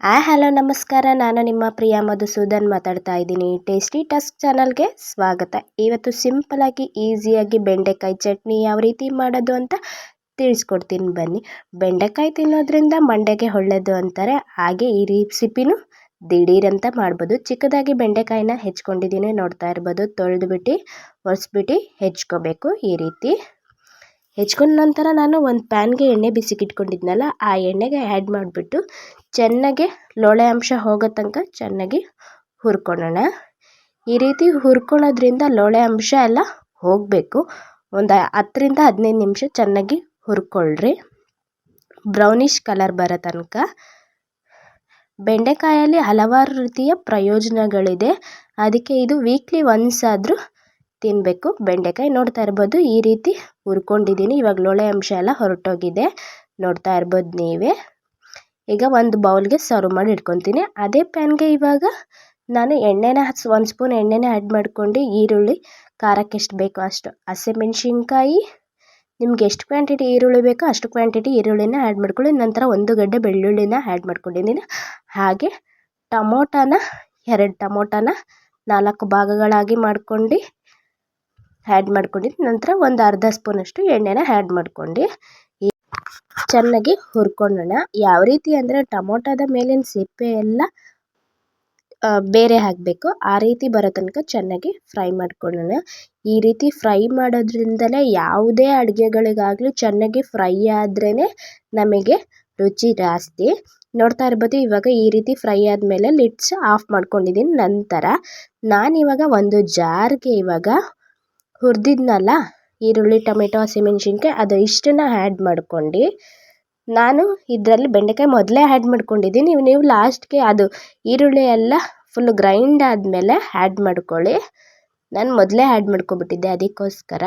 ಆ, ಹಲೋ, ನಮಸ್ಕಾರ. ನಾನು ನಿಮ್ಮ ಪ್ರಿಯ ಮಧುಸೂದನ್ ಮಾತಾಡ್ತಾ ಇದ್ದೀನಿ. ಟೇಸ್ಟಿ ಟಸ್ಕ್ ಚಾನಲ್ಗೆ ಸ್ವಾಗತ. ಇವತ್ತು ಸಿಂಪಲಾಗಿ ಈಸಿಯಾಗಿ ಬೆಂಡೆಕಾಯಿ ಚಟ್ನಿ ಯಾವ ರೀತಿ ಮಾಡೋದು ಅಂತ ತಿಳಿಸ್ಕೊಡ್ತೀನಿ ಬನ್ನಿ. ಬೆಂಡೆಕಾಯಿ ತಿನ್ನೋದ್ರಿಂದ ಮಂಡೆಗೆ ಒಳ್ಳೆಯದು ಅಂತಾರೆ. ಹಾಗೆ ಈ ರೆಸಿಪಿನೂ ದಿಢೀರಂತ ಮಾಡ್ಬೋದು. ಚಿಕ್ಕದಾಗಿ ಬೆಂಡೆಕಾಯಿನ ಹೆಚ್ಕೊಂಡಿದ್ದೀನಿ. ನೋಡ್ತಾ ಇರ್ಬೋದು. ತೊಳೆದುಬಿಟ್ಟು, ಒರೆಸ್ಬಿಟ್ಟು ಹೆಚ್ಕೋಬೇಕು ಈ ರೀತಿ. ಹೆಚ್ಕೊಂಡ ನಂತರ ನಾನು ಒಂದು ಪ್ಯಾನ್ಗೆ ಎಣ್ಣೆ ಬಿಸಿಗಿಟ್ಕೊಂಡಿದ್ನಲ್ಲ, ಆ ಎಣ್ಣೆಗೆ ಆ್ಯಡ್ ಮಾಡಿಬಿಟ್ಟು ಚೆನ್ನಾಗಿ ಲೋಳೆ ಅಂಶ ಹೋಗೋ ತನಕ ಚೆನ್ನಾಗಿ ಹುರ್ಕೊಳ್ಳೋಣ. ಈ ರೀತಿ ಹುರ್ಕೊಳ್ಳೋದ್ರಿಂದ ಲೋಳೆ ಅಂಶ ಎಲ್ಲ ಹೋಗಬೇಕು. ಒಂದು ಹತ್ತರಿಂದ ಹದಿನೈದು ನಿಮಿಷ ಚೆನ್ನಾಗಿ ಹುರ್ಕೊಳ್ಳ್ರಿ ಬ್ರೌನಿಷ್ ಕಲರ್ ಬರೋ ತನಕ. ಬೆಂಡೆಕಾಯಲ್ಲಿ ಹಲವಾರು ರೀತಿಯ ಪ್ರಯೋಜನಗಳಿದೆ. ಅದಕ್ಕೆ ಇದು ವೀಕ್ಲಿ ಒನ್ಸ್ ಆದರೂ ತಿನ್ನಬೇಕು ಬೆಂಡೆಕಾಯಿ ನೋಡ್ತಾ ಇರ್ಬೋದು. ಈ ರೀತಿ ಹುರ್ಕೊಂಡಿದ್ದೀನಿ. ಇವಾಗ ಲೋಳೆ ಅಂಶ ಎಲ್ಲ ಹೊರಟೋಗಿದೆ. ನೋಡ್ತಾ ಇರ್ಬೋದು ನೀವೇ. ಈಗ ಒಂದು ಬೌಲ್ಗೆ ಸರ್ವ್ ಮಾಡಿ ಇಟ್ಕೊತೀನಿ ಅದೇ ಪ್ಯಾನ್ಗೆ ಇವಾಗ ನಾನು ಎಣ್ಣೆನ ಹಚ್ಚಿ ಒಂದು ಸ್ಪೂನ್ ಎಣ್ಣೆನ ಆ್ಯಡ್ ಮಾಡ್ಕೊಂಡು ಈರುಳ್ಳಿ, ಖಾರಕ್ಕೆ ಎಷ್ಟು ಬೇಕೋ ಅಷ್ಟು. ಹಸಿಮೆಣ್ಸಿನ್ಕಾಯಿ ನಿಮ್ಗೆ ಎಷ್ಟು ಕ್ವಾಂಟಿಟಿ ಈರುಳ್ಳಿ ಬೇಕೋ ಅಷ್ಟು ಕ್ವಾಂಟಿಟಿ ಈರುಳ್ಳಿನ ಆ್ಯಡ್ ಮಾಡ್ಕೊಳ್ಳಿ. ನಂತರ ಒಂದು ಗಡ್ಡೆ ಬೆಳ್ಳುಳ್ಳಿನ ಆ್ಯಡ್ ಮಾಡ್ಕೊಂಡಿದ್ದೀನಿ. ಹಾಗೆ ಟಮೋಟಾನ, ಎರಡು ಟಮೋಟಾನ ನಾಲ್ಕು ಭಾಗಗಳಾಗಿ ಮಾಡ್ಕೊಂಡು ಆ್ಯಡ್ ಮಾಡ್ಕೊಂಡಿದ್ದು ನಂತರ ಒಂದು ಅರ್ಧ ಸ್ಪೂನಷ್ಟು ಎಣ್ಣೆನ ಆ್ಯಡ್ ಮಾಡ್ಕೊಂಡು. ಚೆನ್ನಾಗಿ ಹುರ್ಕೊಳ್ಳೋಣ ಯಾವ ರೀತಿ ಅಂದರೆ ಟೊಮೊಟೊದ ಮೇಲಿನ ಸಿಪ್ಪೆ ಎಲ್ಲ ಬೇರೆ ಹಾಕಬೇಕು. ಆ ರೀತಿ ಬರೋ ತನಕ ಚೆನ್ನಾಗಿ ಫ್ರೈ ಮಾಡ್ಕೊಳ್ಳೋಣ ಈ ರೀತಿ ಫ್ರೈ ಮಾಡೋದ್ರಿಂದಲೇ ಯಾವುದೇ ಅಡುಗೆಗಳಿಗಾಗಲಿ ಚೆನ್ನಾಗಿ ಫ್ರೈ ಆದ್ರೇ ನಮಗೆ ರುಚಿ ಜಾಸ್ತಿ. ನೋಡ್ತಾ ಇರ್ಬೋದು, ಇವಾಗ ಈ ರೀತಿ ಫ್ರೈ ಆದಮೇಲೆ ಲಿಟ್ಸ್ ಆಫ್ ಮಾಡ್ಕೊಂಡಿದ್ದೀನಿ ನಂತರ ನಾನಿವಾಗ ಒಂದು ಜಾರ್ಗೆ ಇವಾಗ ಹುರಿದಿದ್ನಲ್ಲ, ಈರುಳ್ಳಿ, ಟೊಮೆಟೊ, ಹಸಿಮೆಣ್ಸಿನ್ಕಾಯಿ, ಅದು ಇಷ್ಟನ್ನ ಆ್ಯಡ್ ಮಾಡ್ಕೊಂಡು, ನಾನು ಇದರಲ್ಲಿ ಬೆಂಡೆಕಾಯಿ ಮೊದಲೇ ಆ್ಯಡ್ ಮಾಡ್ಕೊಂಡಿದ್ದೀನಿ. ನೀವು ಲಾಸ್ಟ್ಗೆ ಅದು ಈರುಳ್ಳಿ ಎಲ್ಲ ಫುಲ್ ಗ್ರೈಂಡ್ ಆದಮೇಲೆ ಆ್ಯಡ್ ಮಾಡ್ಕೊಳ್ಳಿ. ನಾನು ಮೊದಲೇ ಆ್ಯಡ್ ಮಾಡ್ಕೊಬಿಟ್ಟಿದ್ದೆ ಅದಕ್ಕೋಸ್ಕರ.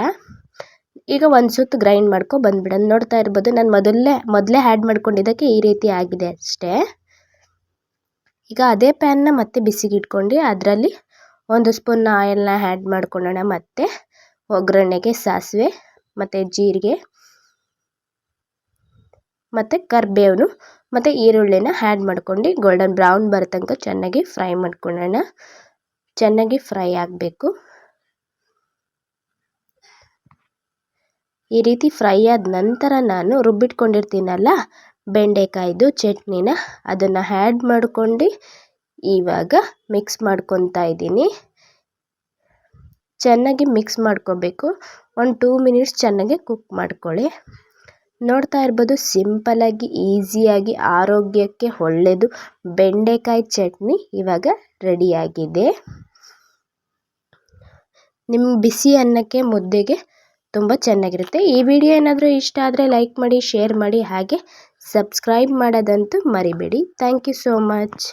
ಈಗ ಒಂದು ಸುತ್ತು ಗ್ರೈಂಡ್ ಮಾಡ್ಕೊ ಬಂದ್ಬಿಡೋಣ ನೋಡ್ತಾ ಇರ್ಬೋದು, ನಾನು ಮೊದಲೇ ಮೊದಲೇ ಆ್ಯಡ್ ಮಾಡ್ಕೊಂಡಿದ್ದಕ್ಕೆ ಈ ರೀತಿ ಆಗಿದೆ ಅಷ್ಟೇ. ಈಗ ಅದೇ ಪ್ಯಾನ್ನ ಮತ್ತೆ ಬಿಸಿಗೆ ಇಟ್ಕೊಂಡು ಅದರಲ್ಲಿ ಒಂದು ಸ್ಪೂನ್ ಆಯಿಲ್ನ ಆ್ಯಡ್ ಮಾಡ್ಕೊಳ್ಳೋಣ ಮತ್ತು. ಒಗ್ಗರಣೆಗೆ ಸಾಸಿವೆ, ಮತ್ತು ಜೀರಿಗೆ, ಮತ್ತು ಕರಿಬೇವು ಮತ್ತು ಈರುಳ್ಳಿನ ಹ್ಯಾಡ್ ಮಾಡ್ಕೊಂಡು ಗೋಲ್ಡನ್ ಬ್ರೌನ್ ಬರೋ ಚೆನ್ನಾಗಿ ಫ್ರೈ ಮಾಡ್ಕೊಳ್ಳೋಣ. ಚೆನ್ನಾಗಿ ಫ್ರೈ ಆಗಬೇಕು. ಈ ರೀತಿ ಫ್ರೈ ಆದ ನಂತರ ನಾನು ರುಬ್ಬಿಟ್ಕೊಂಡಿರ್ತೀನಲ್ಲ, ಬೆಂಡೆಕಾಯ್ದು, ಚಟ್ನಿನ, ಅದನ್ನು ಆ್ಯಡ್ ಮಾಡ್ಕೊಂಡು ಇವಾಗ ಮಿಕ್ಸ್ ಮಾಡ್ಕೊತಾ ಇದ್ದೀನಿ. ಚೆನ್ನಾಗಿ ಮಿಕ್ಸ್ ಮಾಡ್ಕೋಬೇಕು. ಒಂದು ಟೂ ಮಿನಿಟ್ಸ್ ಚೆನ್ನಾಗಿ ಕುಕ್ ಮಾಡ್ಕೊಳ್ಳಿ. ನೋಡ್ತಾ ಇರ್ಬೋದು ಸಿಂಪಲಾಗಿ ಈಸಿಯಾಗಿ ಆರೋಗ್ಯಕ್ಕೆ ಒಳ್ಳೆಯದು ಬೆಂಡೆಕಾಯಿ ಚಟ್ನಿ ಇವಾಗ ರೆಡಿಯಾಗಿದೆ ನಿಮ್ಮ ಬಿಸಿ ಅನ್ನಕ್ಕೆ ಮುದ್ದೆಗೆ ತುಂಬ ಚೆನ್ನಾಗಿರುತ್ತೆ. ಈ ವಿಡಿಯೋ ಏನಾದರೂ ಇಷ್ಟ ಆದರೆ ಲೈಕ್ ಮಾಡಿ ಶೇರ್ ಮಾಡಿ, ಹಾಗೆ ಸಬ್ಸ್ಕ್ರೈಬ್ ಮಾಡೋದಂತೂ ಮರಿಬೇಡಿ. Thank you so much